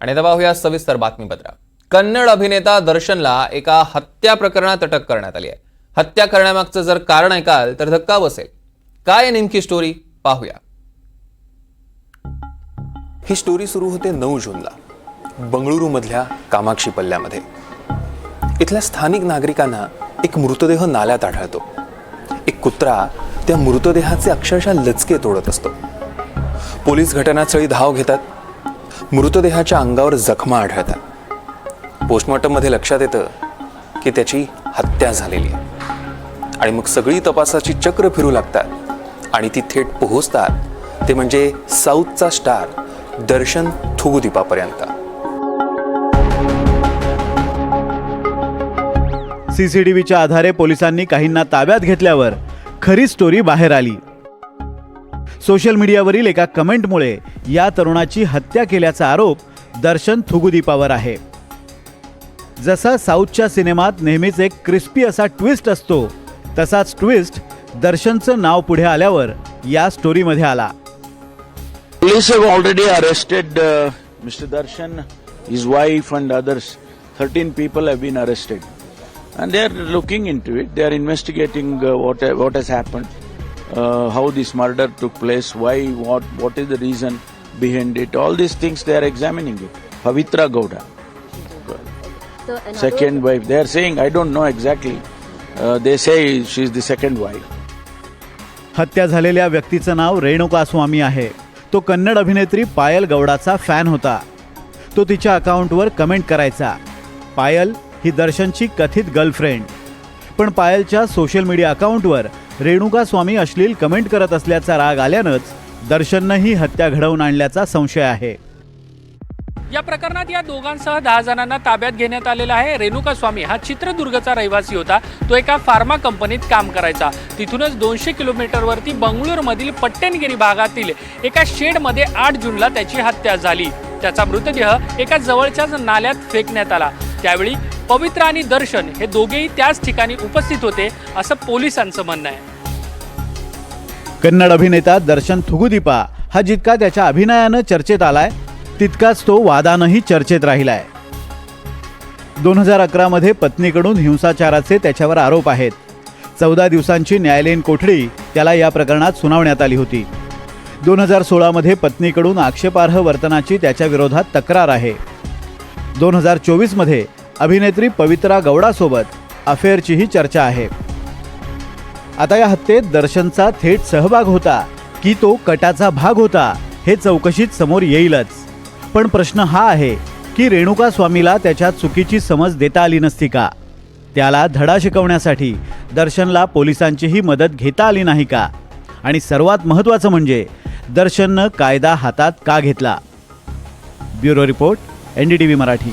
आणि आता पाहूया सविस्तर बातमीपत्र. कन्नड अभिनेता दर्शनला एका हत्या प्रकरणात अटक करण्यात आली आहे. हत्या करण्यामागचं जर कारण ऐकाल तर धक्का बसेल. काय नेमकी स्टोरी पाहूया. ही स्टोरी सुरू होते नऊ जूनला बंगळुरूमधल्या कामाक्षी पल्ल्यामध्ये. इथल्या स्थानिक नागरिकांना एक मृतदेह नाल्यात आढळतो. एक कुत्रा त्या मृतदेहाचे अक्षरशः लचके तोडत असतो. पोलीस घटनास्थळी धाव घेतात. मृतदेहाच्या अंगावर जखमा आढळतात. पोस्टमॉर्टममध्ये लक्षात येतं की त्याची हत्या झालेली आहे. आणि मग सगळी तपासाची चक्र फिरू लागतात आणि ती थेट पोहोचतात. ते म्हणजे साऊथचा स्टार दर्शन थुगुदीपापर्यंत. सीसीटीव्हीच्या आधारे पोलिसांनी काहींना ताब्यात घेतल्यावर खरी स्टोरी बाहेर आली. सोशल मीडियावरील एका कमेंटमुळे या तरुणाची हत्या केल्याचा आरोप दर्शन थुगुदीपावर आहे. जसा साऊथच्या सिनेमात नेहमीच एक क्रिस्पी असा ट्विस्ट असतो तसाच ट्विस्ट दर्शनचं नाव पुढे आल्यावर या स्टोरीमध्ये आला. Police already arrested mister Darshan his wife and others thirteen people have been arrested and they are looking into it they are investigating what what has happened uh, how this murder took place, why, what, what is the reason behind it. All these things they are examining it. Pavitra Gowda, So second wife. They are saying, I don't know exactly. Uh, they say she is the second wife. हत्या झालेल्या व्यक्तीचं नाव रेणुका स्वामी आहे तो कन्नड अभिनेत्री पायल गौडाचा fan होता तो तिच्या अकाउंटवर कमेंट करायचा पायल ही दर्शनची कथित गर्लफ्रेंड पण पायलच्या सोशल मीडिया अकाउंटवर रेणुका स्वामी अश्लील कमेंट करत असल्याचा राग आल्यानंच दर्शननं ही हत्या घडवून आणल्याचा संशय आहे. या प्रकरणात या दोघांसह दहा जणांना ताब्यात घेण्यात आलेला आहे. रेणुका स्वामी हा चित्रदुर्गचा रहिवासी होता. तो एका फार्मा कंपनीत काम करायचा. तिथूनच दोनशे किलोमीटरवरती बंगळूरमधील पट्टणगिरी भागातील एका शेडमध्ये आठ जूनला त्याची हत्या झाली. त्याचा मृतदेह एका जवळच्याच नाल्यात फेकण्यात आला. त्यावेळी पवित्र आणि दर्शन हे दोघेही त्याच ठिकाणी उपस्थित होते असं पोलिसांचं म्हणणं आहे. कन्नड अभिनेता दर्शन थुगुदीपा हा जितका त्याच्या अभिनयानं चर्चेत आलाय तितकाच तो वादानंही चर्चेत राहिलाय. दोन हजार अकरामध्ये पत्नीकडून हिंसाचाराचे त्याच्यावर आरोप आहेत. चौदा दिवसांची न्यायालयीन कोठडी त्याला या प्रकरणात सुनावण्यात आली होती. दोन हजार सोळामध्ये पत्नीकडून आक्षेपार्ह वर्तनाची त्याच्या विरोधात तक्रार आहे. दोन हजार चोवीसमध्ये अभिनेत्री पवित्रा गौडासोबत अफेअरचीही चर्चा आहे. आता या हत्येत दर्शनचा थेट सहभाग होता की तो कटाचा भाग होता हे चौकशीत समोर येईलच. पण प्रश्न हा आहे की रेणुका स्वामीला त्याच्या चुकीची समज देता आली नसती का? त्याला धडा शिकवण्यासाठी दर्शनला पोलिसांचीही मदत घेता आली नाही का? आणि सर्वात महत्त्वाचं म्हणजे दर्शननं कायदा हातात का घेतला? Bureau report N D T V Marathi.